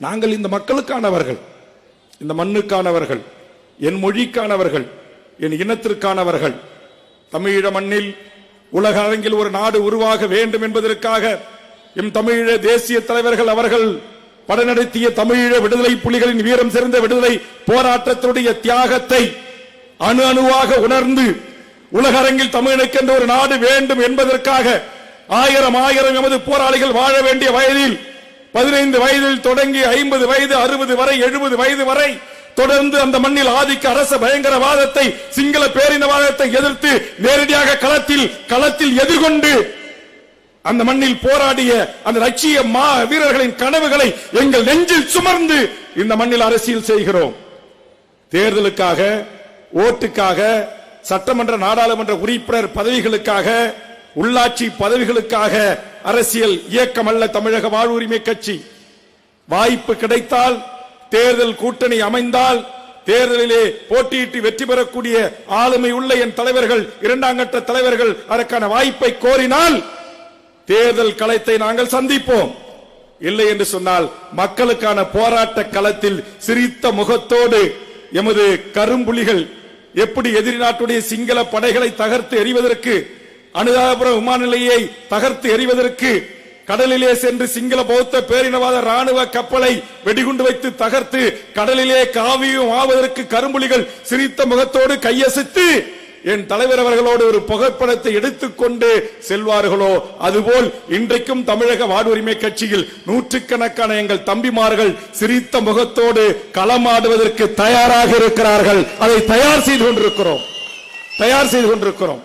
நாங்கள் இந்த மக்களுக்கானவர்கள் இந்த மண்ணுக்கானவர்கள் என் மொழிக்கானவர்கள் என் இனத்திற்கானவர்கள். தமிழீழ மண்ணில் உலக அரங்கில் ஒரு நாடு உருவாக வேண்டும் என்பதற்காக எம் தமிழீழ தேசிய தலைவர்கள் அவர்கள் படநடத்திய தமிழீழ விடுதலை புலிகளின் வீரம் சிறந்த விடுதலை போராட்டத்தினுடைய தியாகத்தை அணு அணுவாக உணர்ந்து உலக அரங்கில் தமிழனுக்கென்று ஒரு நாடு வேண்டும் என்பதற்காக ஆயிரம் ஆயிரம் எமது போராளிகள் வாழ வேண்டிய வயதில் பதினைந்து வயதில் தொடங்கி ஐம்பது வயது அறுபது வரை எழுபது வயது வரை தொடர்ந்து அந்த மண்ணில் ஆதிக்க அரச பயங்கரவாதத்தை சிங்கள பேரினவாதத்தை எதிர்த்து நேரடியாக களத்தில் களத்தில் எதிர்கொண்டு அந்த மண்ணில் போராடிய அந்த லட்சிய மா வீரர்களின் கனவுகளை எங்கள் நெஞ்சில் சுமர்ந்து இந்த மண்ணில் அரசியல் செய்கிறோம். தேர்தலுக்காக ஓட்டுக்காக சட்டமன்ற நாடாளுமன்ற உறுப்பினர் பதவிகளுக்காக உள்ளாட்சி பதவிகளுக்காக அரசியல் இயக்கம் அல்ல தமிழக வாழ்வுரிமை கட்சி. வாய்ப்பு கிடைத்தால் தேர்தல் கூட்டணி அமைந்தால் தேர்தலிலே போட்டியிட்டு வெற்றி பெறக்கூடிய ஆளுமை உள்ள என் தலைவர்கள் இரண்டாம் கட்ட தலைவர்கள் அதற்கான வாய்ப்பை கோரினால் தேர்தல் களத்தை நாங்கள் சந்திப்போம். இல்லை என்று சொன்னால் மக்களுக்கான போராட்ட களத்தில் சிரித்த முகத்தோடு எமது கரும்புலிகள் எப்படி எதிரி நாட்டுடைய சிங்கள படைகளை தகர்த்து எறிவதற்கு அனுராதபுரம் விமான நிலையை தகர்த்து எறிவதற்கு கடலிலே சென்று சிங்கள பௌத்த பேரினவாத ராணுவ கப்பலை வெடிகுண்டு வைத்து தகர்த்து கடலிலே காவியும் ஆவதற்கு கரும்புலிகள் சிரித்த முகத்தோடு கையசித்து என் தலைவர் அவர்களோடு ஒரு புகைப்படத்தை எடுத்துக்கொண்டு செல்வார்களோ? அதுபோல் இன்றைக்கும் தமிழக வாடுரிமை கட்சியில் நூற்றுக்கணக்கான எங்கள் தம்பிமார்கள் சிரித்த முகத்தோடு களமாடுவதற்கு தயாராக இருக்கிறார்கள். அதை தயார் செய்து கொண்டிருக்கிறோம். தயார் செய்து கொண்டிருக்கிறோம்.